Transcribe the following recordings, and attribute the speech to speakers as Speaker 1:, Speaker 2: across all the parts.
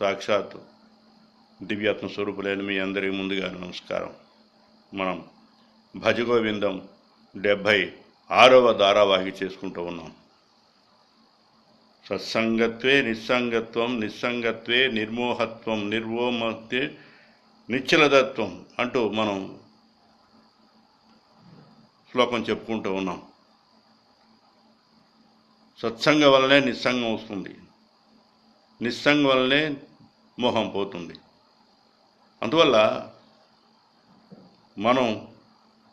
Speaker 1: సాక్షాత్ దివ్యాత్మ స్వరూపులైన మీ అందరికీ ముందుగా నమస్కారం. మనం భజగోవిందం డెబ్భై ఆరవ ధారావాహిక చేసుకుంటూ ఉన్నాం. సత్సంగత్వే నిస్సంగత్వం నిస్సంగత్వే నిర్మోహత్వం నిర్వోమత్వే నిశ్చలదత్వం అంటూ మనం శ్లోకం చెప్పుకుంటూ ఉన్నాం. సత్సంగం వల్లనే నిస్సంగం వస్తుంది. నిస్సంగం వల్లనే మోహం పోతుంది. అందువల్ల మనం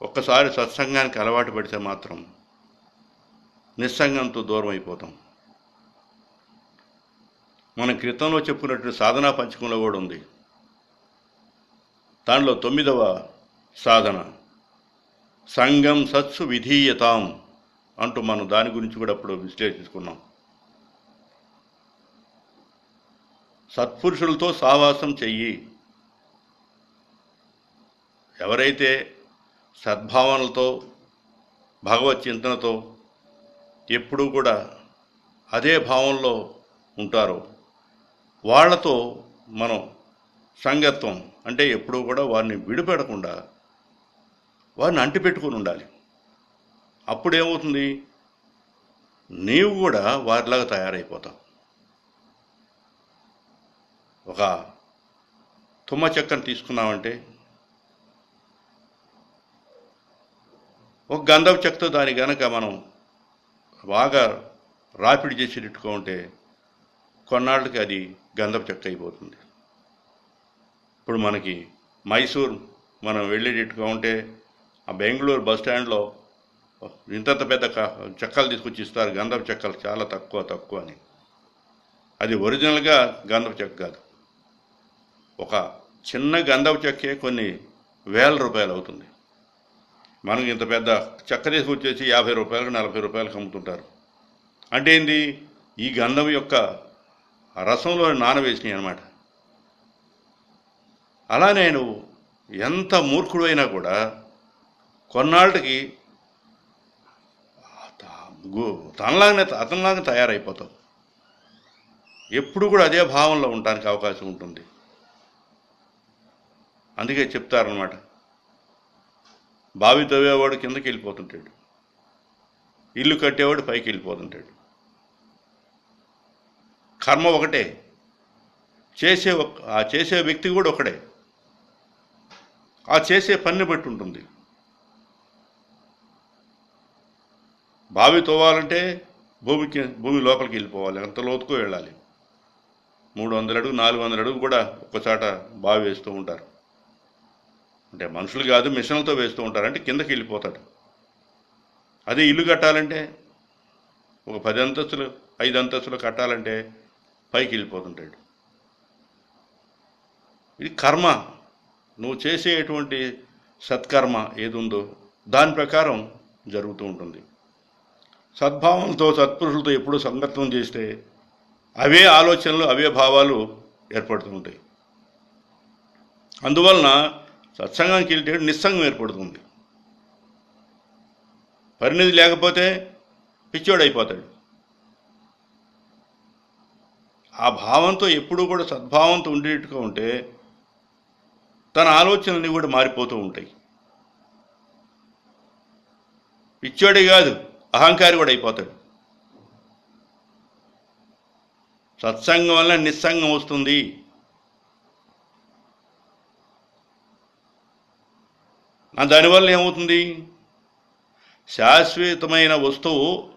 Speaker 1: ఒక్కసారి సత్సంగానికి అలవాటు పడితే మాత్రం నిస్సంగంతో దూరం అయిపోతాం. మన క్రితంలో చెప్పుకున్నట్టు సాధనా పంచకంలో కూడా ఉంది. దానిలో తొమ్మిదవ సాధన సంగం సత్సు విధీయతాం అంటూ మనం దాని గురించి కూడా అప్పుడు విశ్లేషించుకున్నాం. సత్పురుషులతో సావాసం చెయ్యి. ఎవరైతే సద్భావనలతో భగవత్ చింతనతో ఎప్పుడూ కూడా అదే భావంలో ఉంటారో వాళ్ళతో మనం సంగత్వం అంటే ఎప్పుడూ కూడా వారిని విడిపెడకుండా వారిని అంటిపెట్టుకుని ఉండాలి. అప్పుడు ఏమవుతుంది నీవు కూడా వారిలాగా తయారైపోతావు. ఒక తుమ్మ చెక్కను తీసుకున్నామంటే ఒక గంధపు చెక్కతో దాని కనుక మనం బాగా రాపిడి చేసి ఉంటే కొన్నాళ్ళకి అది గంధపు చెక్క అయిపోతుంది. ఇప్పుడు మనకి మైసూర్ మనం వెళ్ళేటట్టుగా ఉంటే ఆ బెంగళూరు బస్ స్టాండ్లో ఇంతంత పెద్ద చెక్కలు తీసుకొచ్చి ఇస్తారు. గంధపు చెక్కలు చాలా తక్కువ తక్కువ అని. అది ఒరిజినల్గా గంధపు చెక్క కాదు. ఒక చిన్న గంధపు చెక్కే కొన్ని వేల రూపాయలు అవుతుంది. మనకి ఇంత పెద్ద చెక్క తీసుకొచ్చేసి యాభై రూపాయలకు నలభై రూపాయలకు అమ్ముతుంటారు. అంటే ఏంది? ఈ గంధం యొక్క రసంలో నానవేసినాయి అనమాట అలా నేను ఎంత మూర్ఖుడు అయినా కూడా కొన్నాళ్ళకి తనలాగానే అతనిలాగా తయారైపోతావు. ఎప్పుడు కూడా అదే భావంలో ఉండడానికి అవకాశం ఉంటుంది. అందుకే చెప్తారనమాట బావి తవ్వేవాడు కిందకి వెళ్ళిపోతుంటాడు. ఇల్లు కట్టేవాడు పైకి వెళ్ళిపోతుంటాడు. కర్మ ఒకటే. చేసే ఒక- ఆ చేసే వ్యక్తి కూడా ఒకడే. ఆ చేసే పని బట్టి ఉంటుంది. బావి తోవాలంటే భూమికి భూమి లోపలికి వెళ్ళిపోవాలి. అంత లోతుకు వెళ్ళాలి. మూడు వందల అడుగు నాలుగు వందల అడుగు కూడా ఒక్కచాట బావి వేస్తూ ఉంటారు. అంటే మనుషులు కాదు మిషన్లతో వేస్తూ ఉంటారు అంటే కిందకి వెళ్ళిపోతాడు. అదే ఇల్లు కట్టాలంటే ఒక పది అంతస్తులు ఐదు అంతస్తులు కట్టాలంటే పైకి వెళ్ళిపోతుంటాడు. ఇది కర్మ. నువ్వు చేసేటువంటి సత్కర్మ ఏదుందో దాని ప్రకారం జరుగుతూ ఉంటుంది. సద్భావంతో సత్పురుషులతో ఎప్పుడు సంగత్వం చేస్తే అవే ఆలోచనలు అవే భావాలు ఏర్పడుతూ ఉంటాయి. అందువలన సత్సంగానికి వెళ్తే నిస్సంగం ఏర్పడుతుంది. పరిణితి లేకపోతే పిచ్చోడైపోతాడు ఆ భావంతో ఎప్పుడూ కూడా సద్భావంతో ఉండేట్టుగా ఉంటే తన ఆలోచనలన్నీ కూడా మారిపోతూ ఉంటాయి. పిచ్చోడే కాదు అహంకారి కూడా అయిపోతాడు. సత్సంగం వల్ల నిస్సంగం వస్తుంది. దానివల్ల ఏమవుతుంది? శాశ్వతమైన వస్తువు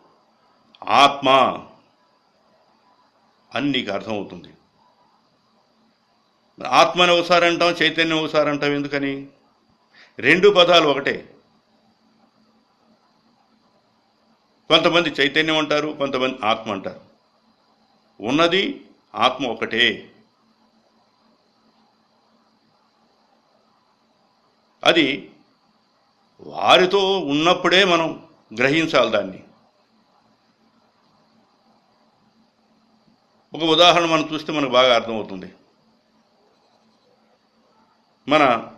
Speaker 1: ఆత్మ. అని నీకు అర్థమవుతుంది. ఆత్మని ఒకసారి అంటాం చైతన్యం ఒకసారి అంటాం ఎందుకని? రెండు పదాలు ఒకటే. కొంతమంది చైతన్యం అంటారు కొంతమంది ఆత్మ అంటారు. ఉన్నది ఆత్మ ఒకటే. అది వారితో ఉన్నప్పుడే మనం గ్రహించాలి దాన్ని. ఒక ఉదాహరణ మనం చూస్తే మనకు బాగా అర్థమవుతుంది. మన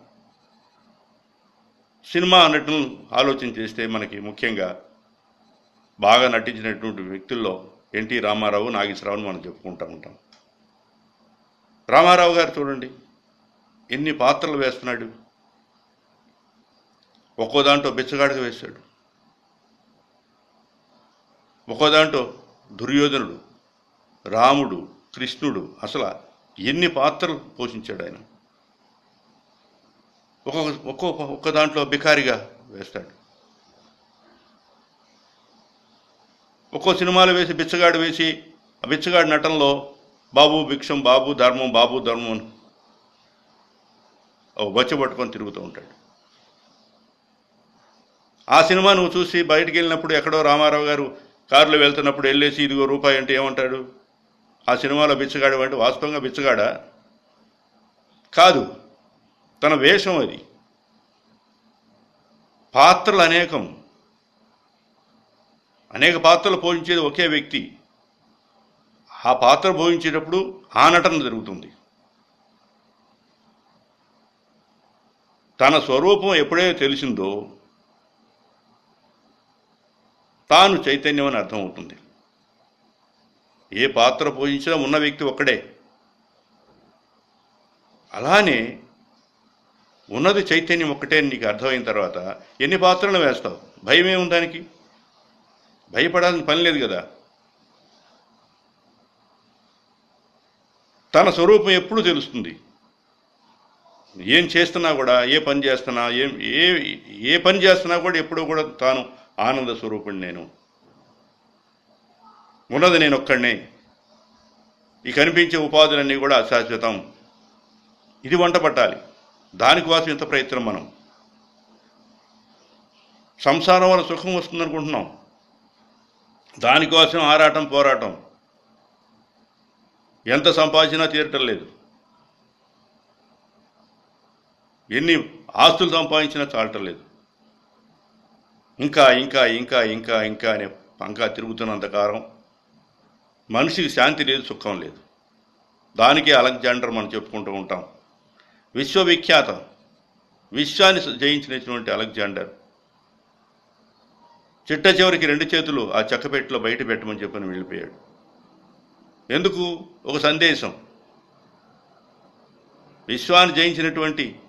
Speaker 1: సినిమా నటులు ఆలోచన చేస్తే మనకి ముఖ్యంగా బాగా నటించినటువంటి వ్యక్తుల్లో ఎన్టీ రామారావు నాగేశ్వరరావుని మనం చెప్పుకుంటూ ఉంటాం. రామారావు గారు చూడండి ఎన్ని పాత్రలు వేస్తున్నాడు. ఒక్కో దాంట్లో బిచ్చగాడికి వేశాడు. ఒక్కో దాంట్లో దుర్యోధనుడు రాముడు కృష్ణుడు అసలు ఎన్ని పాత్రలు పోషించాడు ఆయన? ఒక్కొక్క ఒక్కో ఒక్క దాంట్లో బికారిగా వేస్తాడు. ఒక్కో సినిమాలు వేసి బిచ్చగాడు వేసి ఆ బిచ్చగాడి నటనలో బాబు భిక్షం బాబు ధర్మం బాబు ధర్మం అని బచ్చ పట్టుకొని తిరుగుతూ ఉంటాడు. ఆ సినిమా నువ్వు చూసి బయటికి వెళ్ళినప్పుడు ఎక్కడో రామారావు గారు కారులో వెళ్తున్నప్పుడు వెళ్ళేసి ఇదిగో రూపాయి అంటే ఏమంటాడు? ఆ సినిమాలో బిచ్చగాడు అంటే వాస్తవంగా బిచ్చగాడా? కాదు. తన వేషం అది. పాత్రలు అనేకం. అనేక పాత్రలు పోషించేది ఒకే వ్యక్తి. ఆ పాత్ర పోషించేటప్పుడు ఆ నటన జరుగుతుంది. తన స్వరూపం ఎప్పుడైతే తెలిసిందో తాను చైతన్యం అని అర్థమవుతుంది ఏ పాత్ర పోషించినా ఉన్న వ్యక్తి ఒక్కడే. అలానే ఉన్నది చైతన్యం ఒక్కటే నీకు అర్థమైన తర్వాత ఎన్ని పాత్రలు వేస్తావు? భయం ఏముంది దానికి? భయపడాల్సిన పని లేదు కదా? తన స్వరూపం ఎప్పుడు తెలుస్తుంది. ఏం చేస్తున్నా కూడా ఏ పని చేస్తున్నా ఏం ఏ ఏ పని చేస్తున్నా కూడా ఎప్పుడూ కూడా తాను ఆనంద స్వరూపుణ్ణి నేను. ఉన్నది నేను ఒక్కడినే ఈ కనిపించే ఉపాధులన్నీ కూడా అశాశ్వతం. ఇది వంట పట్టాలి. దానికోసం ఇంత ప్రయత్నం మనం. సంసారం వల్ల సుఖం వస్తుందనుకుంటున్నాం. దానికోసం ఆరాటం పోరాటం. ఎంత సంపాదించినా తీరటం లేదు. ఎన్ని ఆస్తులు సంపాదించినా చాలటం లేదు. ఇంకా ఇంకా ఇంకా ఇంకా ఇంకా అనే పంకా తిరుగుతున్నంతకాలం మనిషికి శాంతి లేదు సుఖం లేదు. దానికే అలెగ్జాండర్ మనం చెప్పుకుంటూ ఉంటాం. విశ్వవిఖ్యాతం. విశ్వాన్ని జయించినటువంటి అలెగ్జాండర్. చిట్ట చివరికి రెండు చేతులు ఆ చెక్కపెట్టిలో బయట పెట్టమని చెప్పని వెళ్ళిపోయాడు. ఎందుకు? ఒక సందేశం. విశ్వాన్ని జయించినటువంటి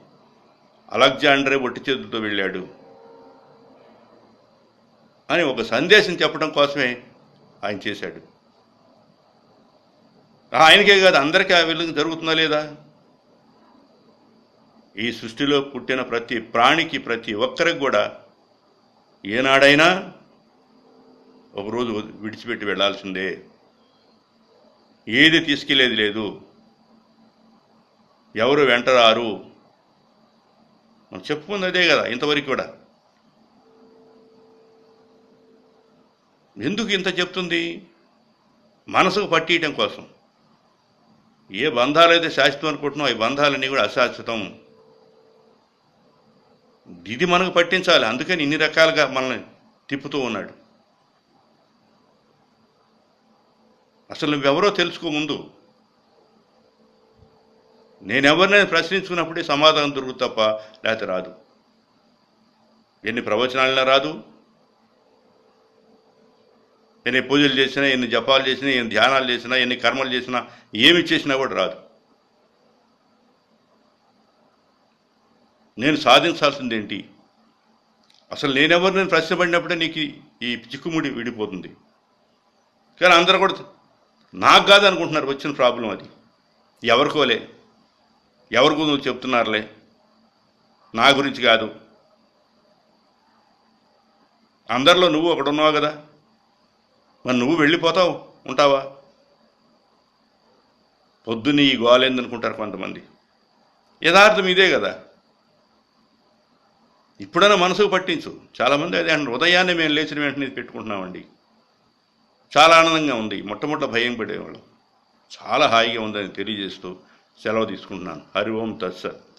Speaker 1: అలెగ్జాండరే ఒట్టి చేతులతో వెళ్ళాడు. అని ఒక సందేశం చెప్పడం కోసమే ఆయన చేశాడు. ఆయనకే కాదు అందరికీ ఆ విధంగా జరుగుతుందా లేదా? ఈ సృష్టిలో పుట్టిన ప్రతి ప్రాణికి ప్రతి ఒక్కరికి కూడా ఏనాడైనా ఒకరోజు విడిచిపెట్టి వెళ్ళాల్సిందే ఏది తీసుకెళ్ళేది లేదు. ఎవరు వెంటరారు? మనం చెప్పుకుంది అదే కదా ఇంతవరకు కూడా. ఎందుకు ఇంత చెప్తుంది? మనసుకు పట్టియటం కోసం. ఏ బంధాలైతే శాశ్వతం అనుకుంటున్నావు ఈ బంధాలన్నీ కూడా అశాశ్వతం. ఇది మనకు పట్టించాలి. అందుకని ఇన్ని రకాలుగా మనల్ని తిప్పుతూ ఉన్నాడు. అసలు నువ్వెవరో తెలుసుకో ముందు. నేనెవరినైనా ప్రశ్నించుకున్నప్పుడే సమాధానం దొరుకుతుంది తప్ప లేకపోతే రాదు. ఎన్ని ప్రవచనాలైనా రాదు. ఎన్ని పూజలు చేసినా ఎన్ని జపాలు చేసినా ఎన్ని ధ్యానాలు చేసినా ఎన్ని కర్మలు చేసినా ఏమి చేసినా కూడా రాదు. నేను సాధించాల్సింది ఏంటి? అసలు నేనెవరు నేను ప్రశ్నపడినప్పుడే నీకు ఈ- చిక్కుముడి విడిపోతుంది. కానీ అందరూ కూడా నాకు కాదు అనుకుంటున్నారు వచ్చిన ప్రాబ్లం అది. ఎవరికోలే? ఎవరికో నువ్వు చెప్తున్నారులే? నా గురించి కాదు. అందరిలో నువ్వు ఒకడున్నావు కదా? మరి నువ్వు వెళ్ళిపోతావు ఉంటావా? పొద్దున్న ఈ గోలేందనుకుంటారు కొంతమంది. యథార్థం ఇదే కదా. ఇప్పుడైనా మనసుకు పట్టించు. చాలామంది అదే అంటారు ఉదయాన్నే మేము లేచిన వెంటనే పెట్టుకుంటున్నామండి. చాలా ఆనందంగా ఉంది. మొట్టమొదట భయం పడేవాళ్ళం. చాలా హాయిగా ఉందని తెలియజేస్తూ సెలవు తీసుకుంటున్నాను. హరి ఓం తత్సత్.